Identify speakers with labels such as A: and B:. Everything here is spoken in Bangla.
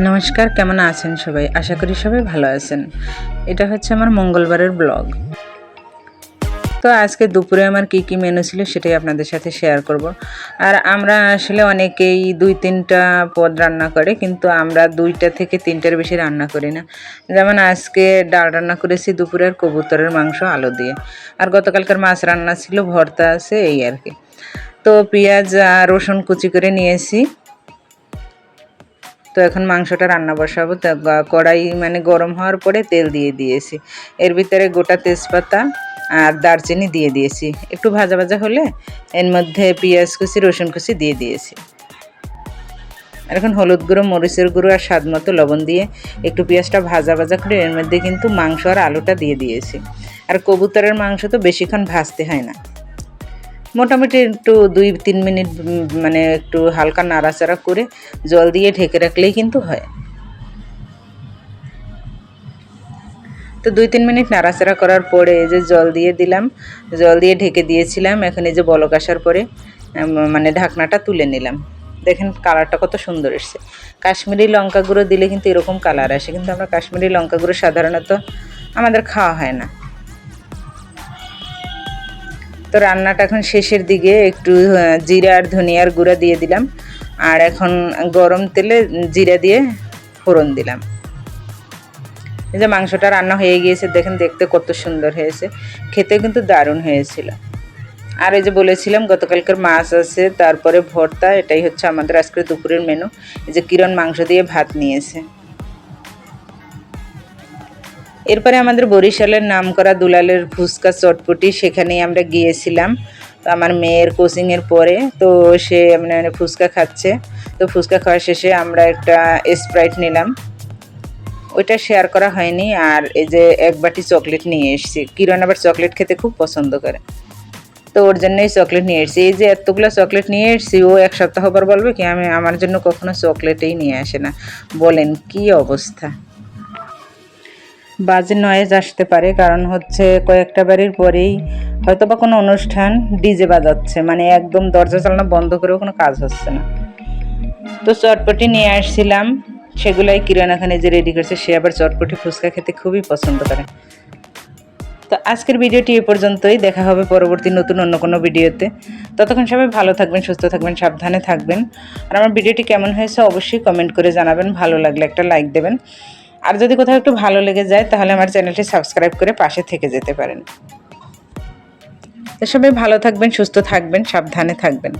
A: নমস্কার, কেমন আছেন সবাই? আশা করি সবাই ভালো আছেন। এটা হচ্ছে আমার মঙ্গলবারের ব্লগ। তো আজকে দুপুরে আমার কি কি মেনু ছিল সেটাই আপনাদের সাথে শেয়ার করব। আর আমরা আসলে অনেকেই দুই তিনটা পদ রান্না করে, কিন্তু আমরা দুইটা থেকে তিনটার বেশি রান্না করি না। যেমন আজকে ডাল রান্না করেছি দুপুরে আর কবুতরের মাংস, আলু দিয়ে। আর গতকালকার মাছ রান্না ছিল, ভর্তা আছে, এই আর কি। তো পেঁয়াজ রসুন কুচি করে নিয়েছি। তো এখন মাংসটা রান্না বসাবো। তা কড়াই মানে গরম হওয়ার পরে তেল দিয়ে দিয়েছি। এর ভিতরে গোটা তেজপাতা আর দারচিনি দিয়ে দিয়েছি। একটু ভাজা ভাজা হলে এর মধ্যে পেঁয়াজ কুচি, রসুন কুচি দিয়ে দিয়েছি। আর এখন হলুদ গুঁড়ো, মরিচের গুঁড়ো আর স্বাদ মতো লবণ দিয়ে একটু পেঁয়াজটা ভাজা ভাজা করে এর মধ্যে কিন্তু মাংস আর আলুটা দিয়ে দিয়েছি। আর কবুতরের মাংস তো বেশিক্ষণ ভাজতে হয় না। মোটামুটি একটু দুই, তিন মিনিট মানে একটু হালকা নাড়াচাড়া করে জল দিয়ে ঢেকে রাখলেই কিন্তু হয়। তো দুই, তিন মিনিট নাড়াচাড়া করার পরে এই যে জল দিয়ে দিলাম, জল দিয়ে ঢেকে দিয়েছিলাম, এখন এই যে বলক আসার পরে মানে ঢাকনাটা তুলে নিলাম। দেখেন কালারটা কত সুন্দর এসছে। কাশ্মীরি লঙ্কা গুঁড়ো দিলে কিন্তু এরকম কালার আসে, কিন্তু আমরা কাশ্মীরি লঙ্কা গুঁড়ো সাধারণত আমাদের খাওয়া হয় না। তো রান্নাটা এখন শেষের দিকে একটু জিরা আর ধনিয়ার গুঁড়া দিয়ে দিলাম। আর এখন গরম তেলে জিরা দিয়ে ফোড়ন দিলাম। এই যে মাংসটা রান্না হয়ে গিয়েছে, দেখেন দেখতে কত সুন্দর হয়েছে। খেতে কিন্তু দারুণ হয়েছিল। আর এই যে বলেছিলাম, গতকালকের মাছ আছে, তারপরে ভর্তা, এটাই হচ্ছে আমাদের আজকের দুপুরের মেনু এই যে কিরণ মাংস দিয়ে ভাত নিয়েছে। এরপরে আমাদের বরিশালের নামকরা দুলালের ফুচকা চটপটি সেখানেই আমরা গিয়েছিলাম। তো আমার মেয়ের কোচিংয়ের পরে তো সে মানে মানে ফুচকা খাচ্ছে। তো ফুচকা খাওয়া শেষে আমরা একটা স্প্রাইট নিলাম। ওইটা শেয়ার করা হয়নি আর এই যে এক বাটি চকলেট নিয়ে এসেছি। কিরণ আবার চকলেট খেতে খুব পছন্দ করে। তো ওর জন্যই চকলেট নিয়ে এসেছি। এই যে এতগুলো চকলেট নিয়ে এসেছি, ও এক সপ্তাহ পর বলবে কি, আমি আমার জন্য কখনো চকলেটেই নিয়ে আসে না। বলেন কি অবস্থা? বাজে নয়েজ আসতে পারে, কারণ হচ্ছে কয়েকটা বাড়ির পরেই হয়তো বা কোনো অনুষ্ঠান ডিজে বাজাচ্ছে মানে একদম দরজা চালানো বন্ধ করেও কোনো কাজ হচ্ছে না। তো চটপটি নিয়ে আসছিলাম, সেগুলাই কিরণ এখানে যে রেডি করছে, সে আবার চটপটি ফুচকা খেতে খুবই পছন্দ করে। তো আজকের ভিডিওটি এ পর্যন্তই, দেখা হবে পরবর্তী নতুন অন্য কোনো ভিডিওতে। ততক্ষণ সবাই ভালো থাকবেন, সুস্থ থাকবেন, সাবধানে থাকবেন। আর আমার ভিডিওটি কেমন হয়েছে অবশ্যই কমেন্ট করে জানাবেন, ভালো লাগলে একটা লাইক দেবেন। আর যদি কোথাও একটু ভালো লেগে যায়, তাহলে আমার চ্যানেলটি সাবস্ক্রাইব করে পাশে থেকে যেতে পারেন। তো সবাই ভালো থাকবেন, সুস্থ থাকবেন, সাবধানে থাকবেন।